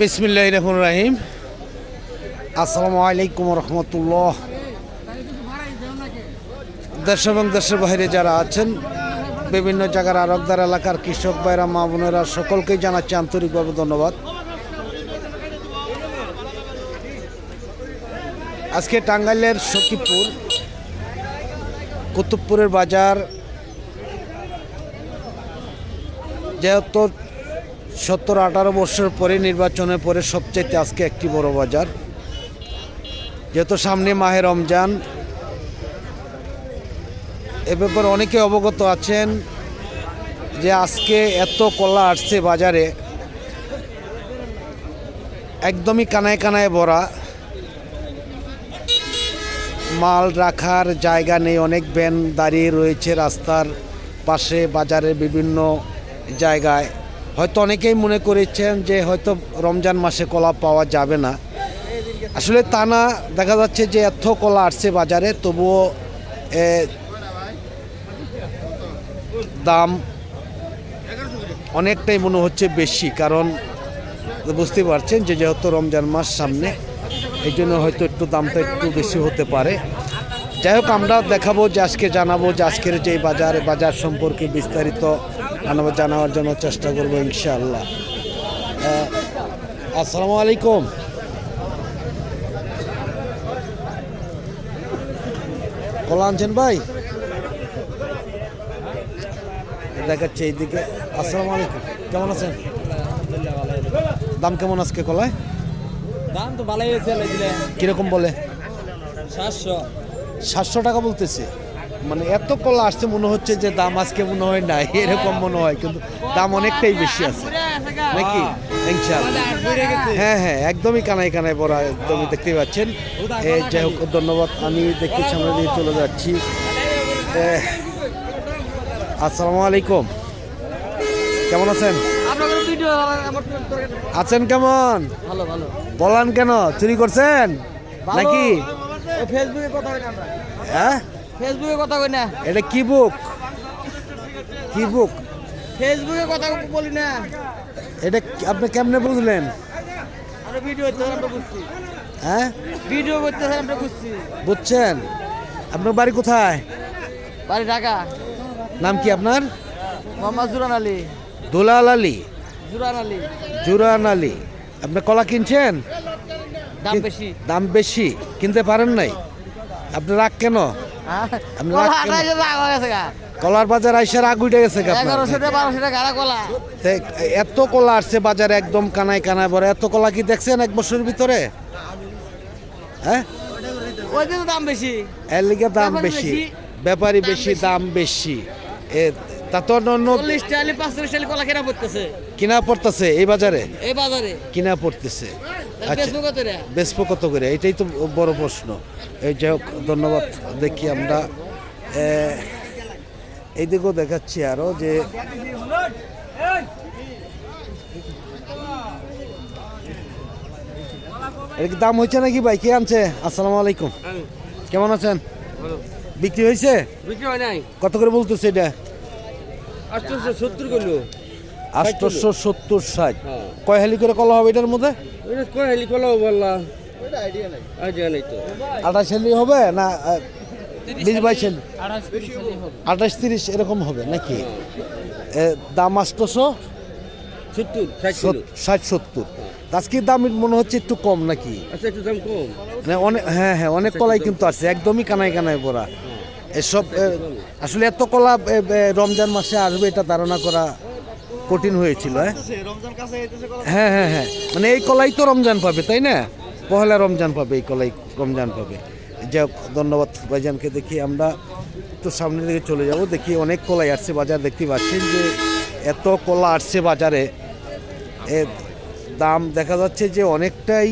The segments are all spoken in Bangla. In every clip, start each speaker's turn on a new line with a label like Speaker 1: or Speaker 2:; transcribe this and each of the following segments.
Speaker 1: বিসমিল্লাহ রহমান রাহিম। আসসালামু আলাইকুম রহমতুল্লাহ। দেশ এবং দেশের বাইরে যারা আছেন বিভিন্ন জায়গার আরবদার এলাকার কৃষক ভাইরা মা বোনেরা সকলকেই জানাচ্ছি আন্তরিকভাবে ধন্যবাদ। আজকে টাঙ্গাইলের সখীপুর কুতুবপুরের বাজার যেহেতু সত্তর আঠারো বছর পরে নির্বাচনের পরে সবচাইতে আজকে একটি বড় বাজার। যেহেতু সামনে মাহে রমজান, এ ব্যাপারে অনেকে অবগত আছেন যে আজকে এত কলা আসছে বাজারে। একদমই কানায় কানায় ভরা। মাল রাখার জায়গা নেই, অনেক ভ্যান দাঁড়িয়ে রয়েছে রাস্তার পাশে বাজারের বিভিন্ন জায়গায়। হয়তো অনেকেই মনে করেছেন যে হয়তো রমজান মাসে কলা পাওয়া যাবে না। আসলে তা না, দেখা যাচ্ছে যে এত কলা আসছে বাজারে, তবুও দাম অনেকটাই মনে হচ্ছে বেশি, কারণ বুঝতে পারছেন যে যেহেতু রমজান মাস সামনে, এই জন্য হয়তো একটু দামটা একটু বেশি হতে পারে। যাই হোক, আমরা দেখাবো যে, আজকে জানাব যে, আজকের যে বাজার বাজার সম্পর্কে বিস্তারিত জানাব জানাবার জন্য চেষ্টা করব ইনশাআল্লাহ। আসসালামু আলাইকুম। কলা আনছেন ভাই? দেখাচ্ছে এইদিকে। আসসালামু আলাইকুম। কেমন আছেন? দাম কেমন আজকে কলায়?
Speaker 2: দাম তো ভালোই হয়েছে
Speaker 1: কীরকম বলে?
Speaker 2: সাতশো।
Speaker 1: সাতশো টাকা বলতেছে। মানে এত কলা আসছে মনে হচ্ছে যে দাম আজকে মনে হয় নাই এরকম মনে হয় কিন্তু দাম অনেকটাই বেশি আছে। নাকি? ইনশাআল্লাহ। হ্যাঁ হ্যাঁ একদমই কানায় কানায় বড় একদমই দেখতে পাচ্ছেন। যাই হোক ধন্যবাদ। আমি দেখতে সামনে দিয়ে চলে যাচ্ছি। আসসালামু আলাইকুম। কেমন আছেন? আছেন কেমন?
Speaker 2: ভালো ভালো।
Speaker 1: বলান কেন? চুরি করছেন? নাকি?
Speaker 2: ফেসবুকে কথা
Speaker 1: হ্যাঁ?
Speaker 2: ফেসবুকে কথা কই না।
Speaker 1: এটা কি বুক কি বুক
Speaker 2: ফেসবুকে কথা বলি না।
Speaker 1: এটা আপনি কেমনে বুঝলেন?
Speaker 2: আমরা ভিডিও করতে আমরা বুঝছি।
Speaker 1: হ্যাঁ?
Speaker 2: ভিডিও করতে আমরা বুঝছি
Speaker 1: বুঝছেন? আপনার বাড়ি কোথায়?
Speaker 2: বাড়ি ঢাকা।
Speaker 1: নাম কি আপনার?
Speaker 2: মোহাম্মদ জুরান আলী।
Speaker 1: দুলাল আলী।
Speaker 2: জুরান আলী।
Speaker 1: জুরান আলী। আপনি কলা কিনছেন?
Speaker 2: দাম বেশি।
Speaker 1: দাম বেশি। কিনতে পারেন নাই? আপনি রাগ কেন?
Speaker 2: টাকা
Speaker 1: কলার বাজার আইসার আগ উঠে গেছে
Speaker 2: টাকা টাকা
Speaker 1: এত কলা আসছে বাজারে একদম কানায় কানায় ভরে। এত কলা কি দেখছেন এক বছরের ভিতরে? হ্যাঁ?
Speaker 2: দাম বেশি।
Speaker 1: এর লিগে দাম বেশি। ব্যাপারী বেশি। দাম বেশি। এ তা তো অন্য
Speaker 2: চল্লিশ টালি পাঁচচল্লিশ কলা কেনা পড়তেছে।
Speaker 1: কিনা পড়তেছে এই বাজারে?
Speaker 2: এই বাজারে।
Speaker 1: কিনা পড়তেছে। আচ্ছা
Speaker 2: কত
Speaker 1: বেসপো কত করে? এটাই তো বড় প্রশ্ন। এই যাই হোক ধন্যবাদ। দেখি আমরা এইদিকেও দেখাচ্ছি আরও যে এর দাম হয়েছে নাকি ভাই? কে আনছে? আসসালামু আলাইকুম। কেমন আছেন? বিক্রি হয়েছে?
Speaker 2: বিক্রি হয় নাই।
Speaker 1: কত করে বলতেছে এটা?
Speaker 2: সত্তর কিলো
Speaker 1: আটশোশো সত্তর ষাট।
Speaker 2: হ্যাঁ।
Speaker 1: কয় হেলি করে কলা হবে এটার মধ্যে?
Speaker 2: কয় হেলি কলাও বললা আইডিয়া নাই। তো।
Speaker 1: আঠাশ হেলি হবে না বিশ বাইশ হেলি? আঠাশ তিরিশ এরকম হবে নাকি? দাম আটশোশো
Speaker 2: সত্তর ষাট কিলো।
Speaker 1: সত্তর। আজকের দাম মনে হচ্ছে একটু কম নাকি?
Speaker 2: আচ্ছা একটু দাম কম।
Speaker 1: মানে অনেক হ্যাঁ হ্যাঁ অনেক কলাই কিন্তু আছে একদমই কানায় কানায় ভরা। এসব আসলে এত কলা রমজান মাসে আসবে এটা ধারণা করা কঠিন হয়েছিল হ্যাঁ? হ্যাঁ হ্যাঁ হ্যাঁ। মানে এই কলাই তো রমজান পাবে তাই না? পহেলা রমজান পাবে এই কলাই রমজান পাবে। যাই হোক ধন্যবাদ ভাইজানকে দেখি আমরা তো সামনের দিকে চলে যাব দেখি অনেক কলাই আসছে বাজার দেখতে পাচ্ছেন যে এত কলা আসছে বাজারে। এ, দাম দেখা যাচ্ছে যে অনেকটাই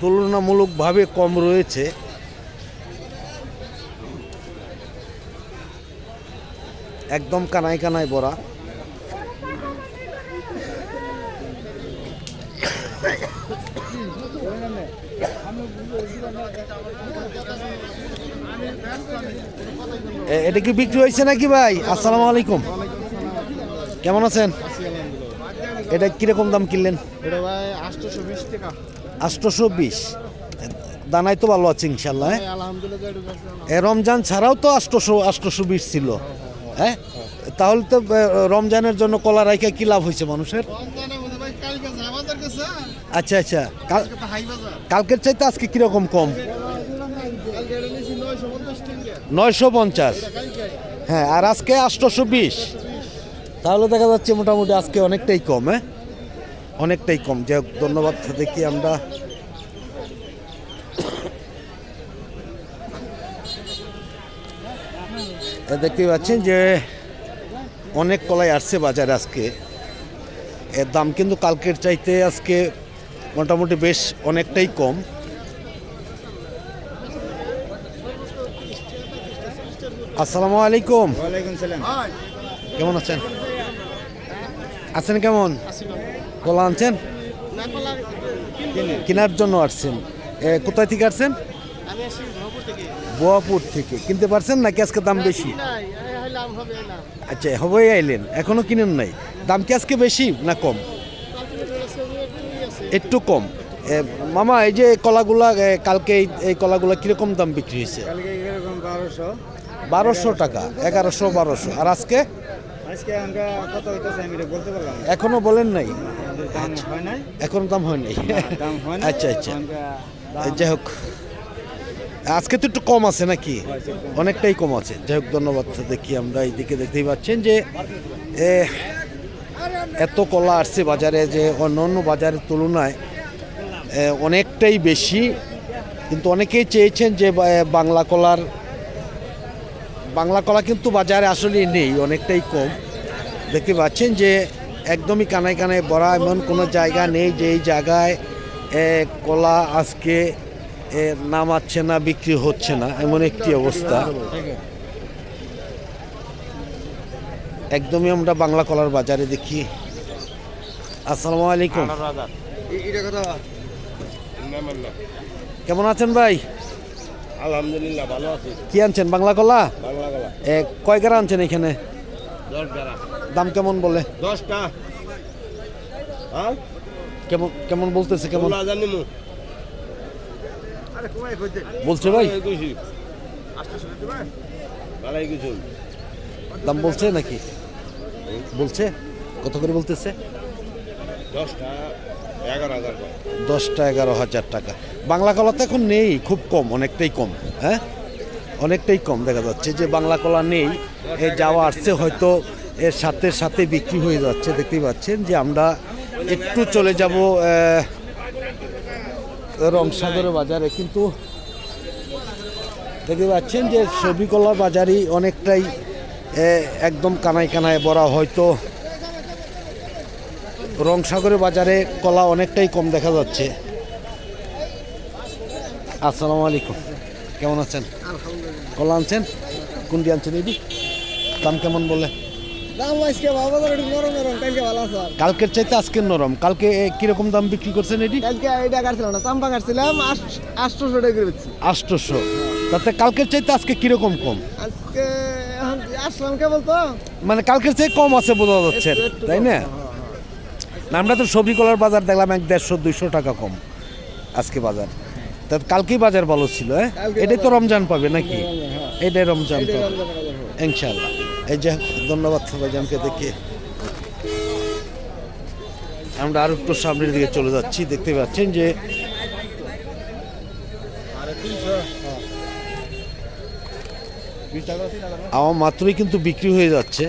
Speaker 1: তুলনামূলকভাবে কম রয়েছে। একদম কানায় কানায় ভরা এ- এটা কি বিক্রি হয়েছে নাকি ভাই? আসসালামু আলাইকুম। কেমন আছেন? এটা কীরকম দাম কিনলেন?
Speaker 2: আটশোশো বিশ
Speaker 1: দানাই তো ভালো আছে ইনশাল্লাহ হ্যাঁ? রমজান ছাড়াও তো আটশোশো আটশোশো বিশ ছিল। হ্যাঁ? তাহলে তো রমজানের জন্য কলা রাইখা কি লাভ হয়েছে মানুষের? আচ্ছা আচ্ছা। কালকের চাইতে আজকে কীরকম কম?
Speaker 2: নয়শো পঞ্চাশ।
Speaker 1: হ্যাঁ আর আজকে আটশোশো বিশ। তাহলে দেখা যাচ্ছে মোটামুটি আজকে অনেকটাই কম হ্যাঁ? অনেকটাই কম। যাই হোক ধন্যবাদ। দেখি আমরা দেখতে পাচ্ছেন যে অনেক কলাই আসছে বাজারে আজকে। এর দাম কিন্তু কালকের চাইতে আজকে মোটামুটি বেশ অনেকটাই কম। আসসালামু আলাইকুম। কেমন আছেন? আছেন কেমন? কলা আনছেন? কেনার জন্য আসছেন। কোথায় থেকে আসছেন?
Speaker 2: আমি থেকে।
Speaker 1: বোয়াপুর থেকে। কিনতে পারছেন নাকি আজকে দাম বেশি?
Speaker 2: নাই হবে
Speaker 1: আচ্ছা হবেই আইলেন। এখনও কিনেন নাই। দাম কি আজকে বেশি না কম? একটু কম। মামা এই যে কলাগুলা কালকে এই- এই কলাগুলা কীরকম দাম বিক্রি হয়েছে?
Speaker 2: বারোশো।
Speaker 1: টাকা এগারোশো বারোশো। আর আজকে?
Speaker 2: আজকে আমরা কত হইতেছে আমি এটা বলতে পারলাম না।
Speaker 1: এখনও বলেন নাই?
Speaker 2: হয় নাই?
Speaker 1: এখনও দাম হয়নি
Speaker 2: হয় না
Speaker 1: আচ্ছা আচ্ছা। যাই হোক। আজকে তো একটু কম আছে নাকি? অনেকটাই কম আছে। যাই হোক, ধন্যবাদ দেখি আমরা এইদিকে দেখতেই পাচ্ছেন যে এত কলা আসছে বাজারে যে অন্য অন্য বাজারের তুলনায় অনেকটাই বেশি। কিন্তু অনেকেই চেয়েছেন যে বাংলা কলার, বাংলা কলা কিন্তু বাজারে আসলে নেই, অনেকটাই কম। দেখতে পাচ্ছেন যে, একদমই কানায় কানায় ভরা এমন কোনো জায়গা নেই যে এই জায়গায় কলা আজকে এ, নামাচ্ছে না বিক্রি হচ্ছে না এমন একটি অবস্থা। একদমই আমরা বাংলা কলার বাজারে দেখি। আসসালামু আলাইকুম। কেমন আছেন ভাই?
Speaker 2: আলহামদুলিল্লাহ ভালো আছি।
Speaker 1: কি আনছেন বাংলা কলা?
Speaker 2: বাংলা
Speaker 1: কয় গ্রাম আনছেন এখানে? দাম কেমন বলে?
Speaker 2: দশটা। হ্যাঁ?
Speaker 1: কেমন কেমন বলতেছে কেমন?
Speaker 2: কেমন জানি মু আরে কমাই কইতে
Speaker 1: বলছে ভাই? দাম বলছে নাকি? বলছে? কত করে বলতেছে?
Speaker 2: দশটা এগারো হাজার
Speaker 1: টাকা। বাংলা কলা তো এখন নেই, খুব কম, অনেকটাই কম হ্যাঁ? অনেকটাই কম দেখা যাচ্ছে যে বাংলা কলা নেই, এ যাওয়া আসছে হয়তো এর সাথে সাথে বিক্রি হয়ে যাচ্ছে। দেখতেই পাচ্ছেন যে আমরা একটু চলে যাব আহ, রংসাগরের বাজারে কিন্তু দেখতে পাচ্ছেন যে ছবি কলা বাজারই অনেকটাই একদম কানায় কানায় বড়া। হয়তো রংসাগরের বাজারে কলা অনেকটাই কম দেখা যাচ্ছে। আসসালামু আলাইকুম। কেমন আছেন? কলা আনছেন? কোনটি আনছেন এটি? দাম কেমন বলে
Speaker 2: দাম আজকে বাবা একটু নরম নরম কালকে ভালো আছে
Speaker 1: কালকের চাইতে আজকের নরম। কালকে কীরকম দাম বিক্রি করছেন এটি
Speaker 2: কালকে এটা কাটছিলাম না চাম্পা কাটছিলাম আটশোশো টাকা করে বেচছি।
Speaker 1: আটশোশো। তাতে কালকের চাইতে আজকে কীরকম কম?
Speaker 2: আজকে আসলাম কে বলতো?
Speaker 1: মানে কালকের চেয়ে কম আছে বোঝা যাচ্ছে তাই না?
Speaker 2: হ্যাঁ, হ্যাঁ।
Speaker 1: না, আমরা তো সবজি কলার বাজার দেখলাম এক দেড়শো দুইশো টাকা কম আজকে বাজার। তা কালকেই বাজার ভালো ছিল হ্যাঁ? এটাই তো রমজান পাবে নাকি?
Speaker 2: হ্যাঁ।
Speaker 1: এটাই রমজান পাবে। ইনশাল্লাহ এই যে ধন্যবাদ ভাইজানকে দেখে। আমরা আরও একটু সামনের দিকে চলে যাচ্ছি দেখতে পাচ্ছেন যে আমার মাত্রই কিন্তু বিক্রি হয়ে যাচ্ছে।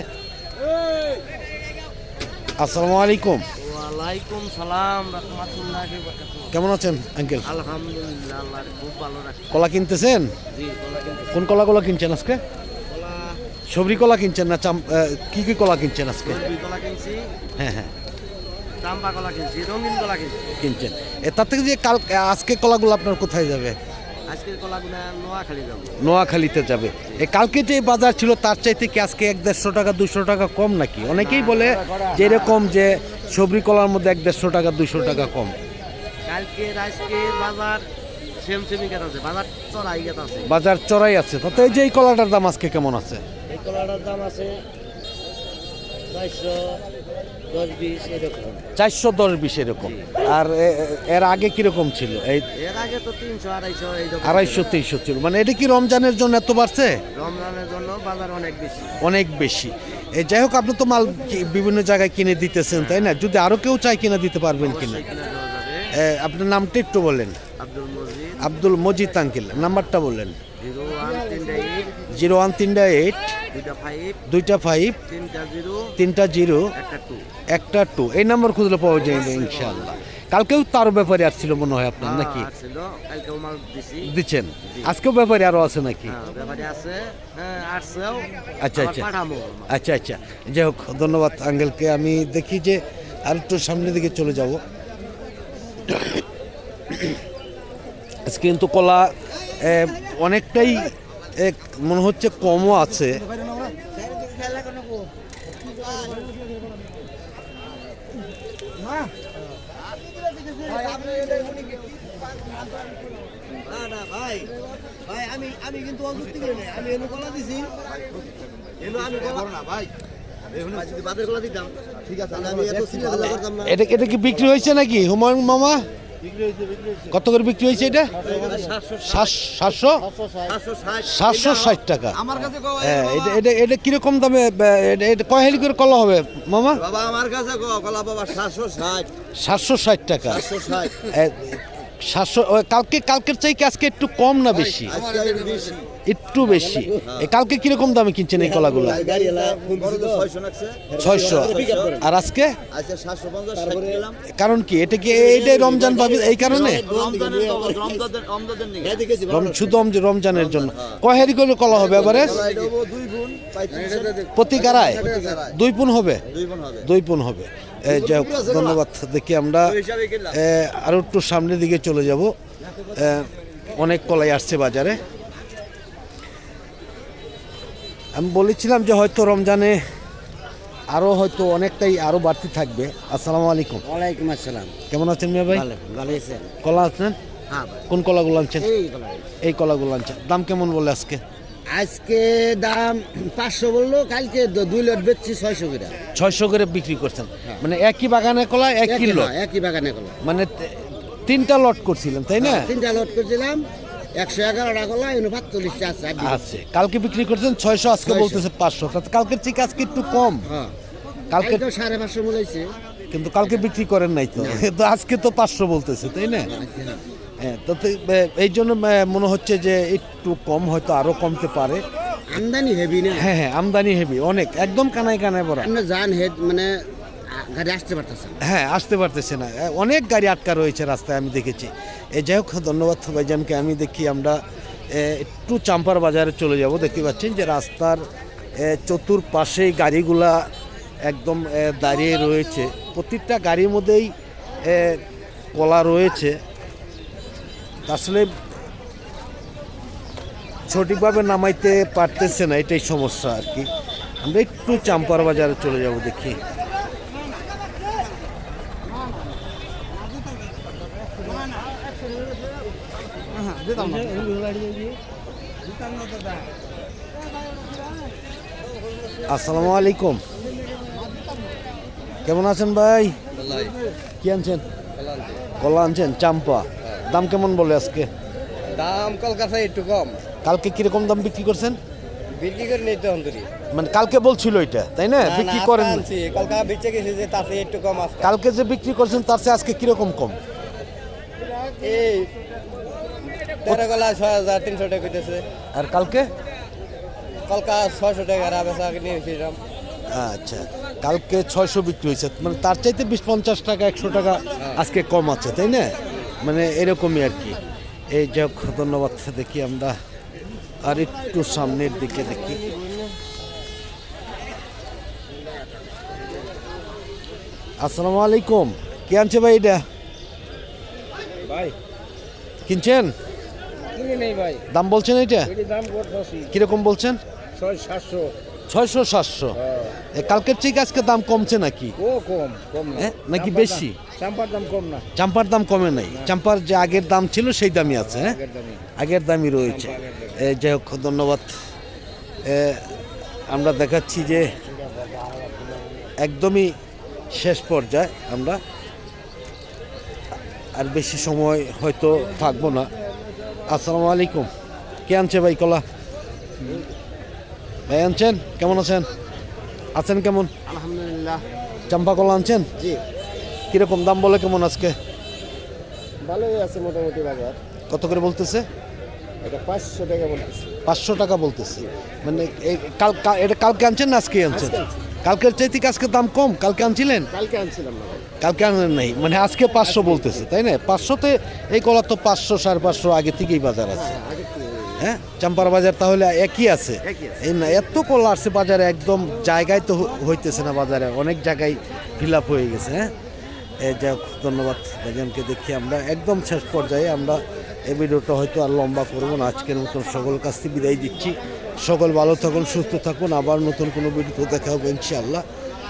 Speaker 1: আসসালামু আলাইকুম।
Speaker 3: ওয়ালাইকুম সালাম রহমতুল্লাহি বারাকাতুহু।
Speaker 1: কেমন আছেন আঙ্কেল?
Speaker 3: আলহামদুলিল্লাহ আল্লাহর খুব ভালো
Speaker 1: কলা কিনতেছেন?
Speaker 3: জি কলা কিন্তু
Speaker 1: কোন কলাগুলো কিনছেন আজকে? সবরি কলা কিনছেন না চাম কি কি কলা কিনছেন আজকে?
Speaker 3: কলা কিনছি।
Speaker 1: হ্যাঁ হ্যাঁ।
Speaker 3: চাম্পা কলা কিনছি রঙিন কলা
Speaker 1: কিনছেন। তার থেকে যে কাল আজকে কলাগুলো আপনার কোথায় যাবে?
Speaker 3: আজকের নোয়াখালী যাব।
Speaker 1: নোয়াখালীতে যাবে। এ কালকে যে বাজার ছিল তার চাইতে কি আজকে এক দেড়শো টাকা দুশো টাকা কম নাকি? অনেকেই বলে যে এরকম যে সবরি কলার মধ্যে এক দেড়শো টাকা দুশো টাকা কম।
Speaker 3: কালকে আজকে বাজার সেম সেমি আছে বাজার চড়াই আছে।
Speaker 1: বাজার চড়াই আছে। তাতে যে এই কলাটার দাম আজকে কেমন আছে?
Speaker 3: কলাটার দাম আছে চারশো দশ বিশ এরকম।
Speaker 1: আর এর আগে কীরকম ছিল? এই
Speaker 3: এর আগে তো তিনশো আড়াইশো
Speaker 1: আড়াইশো তেইশশো ছিল। মানে এটা কি রমজানের জন্য এত বাড়ছে?
Speaker 3: রমজানের জন্য বাজার অনেক বেশি।
Speaker 1: অনেক বেশি। এই যাই হোক আপনি তো মাল বিভিন্ন জায়গায় কিনে দিতেছেন তাই না? যদি আরও কেউ চাই কিনে দিতে পারবেন কিনা? আপনার নামটা একটু বলেন।
Speaker 3: আব্দুল মজিদ।
Speaker 1: আঙ্কিল নাম্বারটা বললেন
Speaker 3: জিরো ওয়ান তিনটা এইট। দুইটা ফাইভ তিনটা জিরো একটা টু
Speaker 1: এই নাম্বার খুঁজলে পাওয়া যাবে ইনশাআল্লাহ। কালকেও তার ব্যাপারে আসছিল মনে হয় আপনার নাকি?
Speaker 3: মাল দিছি।
Speaker 1: দিচ্ছেন? আজকেও ব্যাপারে আরও আছে নাকি?
Speaker 3: হ্যাঁ আছে। হ্যাঁ
Speaker 1: আচ্ছা, আচ্ছা। আচ্ছা আচ্ছা। যাই হোক ধন্যবাদ আঙ্কেলকে। আমি দেখি যে আর একটু সামনের দিকে চলে যাব। আজকে কিন্তু কলা অনেকটাই এ, মনে হচ্ছে কমও আছে।
Speaker 3: না না ভাই ভাই আমি আমি কিন্তু অযুক্তি করি নাই আমি এনু কলা দিছি। এনু আমি কলা না ভাই যদি কলা দিতাম ঠিক আছে আমি এত সিরিয়াস করতাম না
Speaker 1: এটা এটা কি বিক্রি হয়েছে নাকি হুমায়ুন মামা? কত করে বিক্রি হয়েছে এটা? সাতশো সাতশো? ষাট টাকা।
Speaker 3: আমার
Speaker 1: হ্যাঁ এটা এটা এটা কীরকম দামে এটা- কয় হেলি করে কলা হবে মামা?
Speaker 3: বাবা আমার কাছে কলা বাবা সাতশো ষাট।
Speaker 1: সাতশো ষাট টাকা।
Speaker 3: সাতশো
Speaker 1: কালকে কালকের চাই কি আজকে একটু কম না বেশি। একটু বেশি। কালকে কীরকম দামে কিনছেন এই কলাগুলো?
Speaker 3: ছয়শো।
Speaker 1: আর আজকে? কারণ কি? এটা কি এইটাই রমজান পাবি এই কারণে? শুধু রমজানের জন্য। কয় হেরি করে কলা হবে এবারে প্রতি গাড়ায়? দুই পুন হবে?
Speaker 3: দুই
Speaker 1: পুন হবে। যাই হোক ধন্যবাদ দেখি আমরা।
Speaker 3: হিসাবে কিনলাম
Speaker 1: এ, আরও একটু সামনের দিকে চলে যাব। অনেক কলাই আসছে বাজারে। আমি বলেছিলাম যে হয়তো রমজানে আরও হয়তো অনেকটাই আরও বাড়তি থাকবে। আসসালামু আলাইকুম।
Speaker 3: ওয়ালাইকুম আসসালাম।
Speaker 1: কেমন আছেন মিয়া ভাই?
Speaker 3: ভালো আছেন?
Speaker 1: কলা আছেন
Speaker 3: হ্যাঁ ভাই
Speaker 1: কোন কলাগুলো আনছেন?
Speaker 3: এই কলা
Speaker 1: কলাগুলো আনছেন। দাম কেমন বলে আজকে?
Speaker 4: আজকে দাম পাঁচশো বলল কালকে দুই লট বেচছি ছয়শো করে।
Speaker 1: ছয়শো করে বিক্রি করছেন। মানে একই বাগানে কলা একই লট?
Speaker 4: একই বাগানে কলা।
Speaker 1: মানে তিনটা লট করছিলেন তাই না?
Speaker 4: তিনটা লট করছিলাম। একশো এগারোটা কলা এনে পাঁচচল্লিশটা আছে
Speaker 1: আছে। কালকে বিক্রি করছেন ছয়শো আজকে বলতেছে পাঁচশো। কালকের থেকে আজকে একটু কম।
Speaker 4: হ্যাঁ।
Speaker 1: কালকে
Speaker 4: কালকে সাড়ে পাঁচশো বলেছে।
Speaker 1: কিন্তু কালকে বিক্রি করেন নাই তো। তো আজকে তো পাঁচশো বলতেছে তাই না? হ্যাঁ তো তো, এই জন্য মনে হচ্ছে যে একটু কম হয়তো আরও কমতে পারে।
Speaker 4: আমদানি হেভি না?
Speaker 1: হ্যাঁ হ্যাঁ আমদানি হেভি অনেক একদম কানায় কানায় ভরা।
Speaker 4: আমরা জান হেড মানে গাড়ি আসতে পারতেছে
Speaker 1: হ্যাঁ আসতে পারতেছে না। অনেক গাড়ি আটকা রয়েছে রাস্তায়, আমি দেখেছি। এ, যাই হোক, ধন্যবাদ ভাইজানকে আমি দেখি আমরা একটু চাম্পার বাজারে চলে যাব। দেখতে পাচ্ছেন যে রাস্তার চতুর্পাশেই গাড়িগুলা একদম দাঁড়িয়ে রয়েছে। প্রত্যেকটা গাড়ির মধ্যেই কলা রয়েছে। আসলে সঠিকভাবে নামাইতে পারতেছে না, এটাই সমস্যা আর কি। আমরা একটু চাম্পার বাজারে চলে যাব, দেখি। আসসালামু আলাইকুম। কেমন আছেন ভাই? কি আনছেন? কলা আনছেন? চাম্পা। দাম কেমন বলে আজকে?
Speaker 2: দাম কলকাতায় একটু কম।
Speaker 1: কালকে কীরকম দাম বিক্রি করছেন?
Speaker 2: বিক্রি করে নিতে অন্তরি
Speaker 1: মানে কালকে বলছিল এটা তাই না? বিক্রি করেন
Speaker 2: কলকাতা বেঁচে গেছে যে তাতে একটু কম
Speaker 1: কালকে যে বিক্রি করছেন তার চেয়ে আজকে কীরকম কম?
Speaker 2: এই তেরো গলা ছয় হাজার তিনশো টাকা কইতেছে।
Speaker 1: আর কালকে?
Speaker 2: কলকাতা ছয়শো টাকা আর বেচা নিয়ে এসেছিলাম
Speaker 1: আচ্ছা কালকে ছয়শো বিক্রি হয়েছে। মানে তার চাইতে বিশ পঞ্চাশ টাকা একশো টাকা আজকে কম আছে তাই না? মানে এরকমই আর কি। এই যাক ধন্যবাদ দেখি আমরা আর একটু সামনের দিকে দেখি। আসসালামু আলাইকুম। কে আনছে ভাই এটা?
Speaker 2: ভাই।
Speaker 1: কিনছেন?
Speaker 2: ভাই।
Speaker 1: দাম বলছেন
Speaker 2: দাম
Speaker 1: কীরকম বলছেন?
Speaker 2: ছয় সাতশো।
Speaker 1: ছয়শো সাতশো। কালকের থেকে আজকে দাম কমছে নাকি?
Speaker 2: ও কম কম
Speaker 1: হ্যাঁ, নাকি বেশি?
Speaker 2: চাম্পার দাম কম না।
Speaker 1: চাম্পার দাম কমে নাই। চাম্পার যে আগের দাম ছিল সেই দামই আছে হ্যাঁ?
Speaker 2: আগের
Speaker 1: দামই। রয়েছে। যাই হোক ধন্যবাদ। আমরা দেখাচ্ছি যে একদমই শেষ পর্যায়ে আমরা আর বেশি সময় হয়তো থাকব না। আসসালামু আলাইকুম। কে আনছে ভাই কলা? ভাই আনছেন? কেমন আছেন? আছেন কেমন?
Speaker 2: আলহামদুলিল্লাহ।
Speaker 1: চাম্পা কলা আনছেন?
Speaker 2: জি।
Speaker 1: কীরকম দাম বলে কেমন আজকে?
Speaker 2: ভালোই আছে মোটামুটি বাজার।
Speaker 1: কত করে বলতেছে?
Speaker 2: এটা পাঁচশো টাকা বলতেছি।
Speaker 1: পাঁচশো টাকা বলতেছে। মানে এই কাল এটা কালকে আনছেন না আজকে আনছেন? কালকের চাইতে আজকে দাম কম? কালকে আনছিলেন?
Speaker 2: কালকে আনছিলাম না
Speaker 1: কালকে আনেন নাই। মানে আজকে পাঁচশো বলতেছে তাই না? পাঁচশোতে এই কলা তো পাঁচশো সাড়ে পাঁচশো আগে থেকেই বাজার আছে। হ্যাঁ চাম্পার বাজার তাহলে একই আছে? এই না এত কলা আসছে বাজারে একদম জায়গায় তো হইতেছে না বাজারে। অনেক জায়গায় ফিল আপ হয়ে গেছে হ্যাঁ? এই যাই হোক, ধন্যবাদ ভাইজানকে দেখি আমরা। একদম শেষ পর্যায়ে আমরা এই ভিডিওটা হয়তো আর লম্বা করব না। আজকের মতন সকল কাছ থেকে বিদায় দিচ্ছি। সকল ভালো থাকুন সুস্থ থাকুন। আবার নতুন কোনো ভিডিও দেখা হবে ইনশাআল্লাহ।